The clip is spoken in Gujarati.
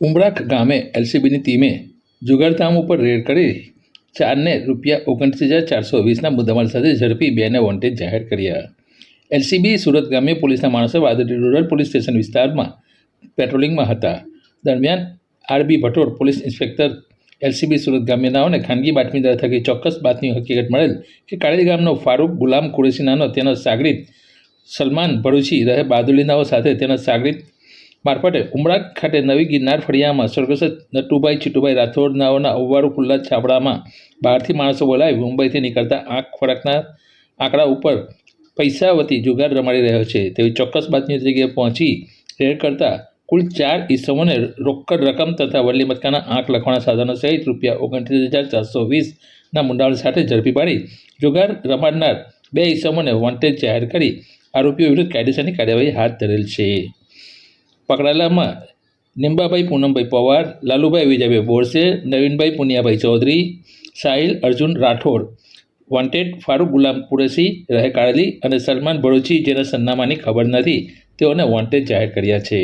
ઉમરાખ ગામે એલસીબીની ટીમે જુગારધામ ઉપર રેડ કરી ચારને રૂપિયા ઓગણત્રીસ હજાર ચારસો વીસના મુદ્દામાલ સાથે ઝડપી બેને વોન્ટેજ જાહેર કર્યા. એલસીબી સુરત ગ્રામ્ય પોલીસના માણસો વાદળી રૂરલ પોલીસ સ્ટેશન વિસ્તારમાં પેટ્રોલિંગમાં હતા. દરમિયાન RB Bhator police inspector LCB Surat ગ્રામ્યનાઓને ખાનગી બાતમીદાર થકી ચોક્કસ બાતમી હકીકત મળેલ કે કાળી ગામનો ફારૂક ગુલામ કુરેશી નાનો તેનો સાગરીત સલમાન ભરૂચી રહે બાદુલીનાઓ સાથે તેના સાગરીત મારફતે ઉમરાગ ખાતે નવી ગિરનાર ફળિયામાં સ્વર્ગસ્થ નટુભાઈ ચિટુભાઈ રાઠોડ નાઓના અવ્વારું ખુલ્લા છાપડામાં બહારથી માણસો બોલાવી મુંબઈથી નીકળતા આંખ ખોરાકના આંકડા ઉપર પૈસા વતી જુગાર રમાડી રહ્યો છે. તેવી ચોક્કસ બાતમી જગ્યાએ પહોંચી રેડ કરતા કુલ ચાર ઈસમોને રોકડ રકમ તથા વલ્લી મતકાના આંખ લખવાના સાધનો સહિત રૂપિયા ઓગણત્રીસ હજાર ચારસો વીસના મુંડાવળ સાથે ઝડપી પાડી જુગાર રમાડનાર બે ઈસમોને વોન્ટેજ જાહેર કરી આરોપીઓ વિરુદ્ધ કાયદેસરની કાર્યવાહી હાથ ધરેલ છે. પકડાયેલામાં નિંબાભાઈ, પૂનમભાઈ પવાર, લાલુભાઈ વિજયભાઈ બોરસે, નવીનભાઈ પુનિયાભાઈ ચૌધરી, સાહિલ અર્જુન રાઠોડ વોન્ટેડ ફારૂક ગુલામ કુરેશી રહે કાળલી અને સલમાન ભરૂચી જેના સરનામાની ખબર નથી, તેઓને વોન્ટેડ જાહેર કર્યા છે.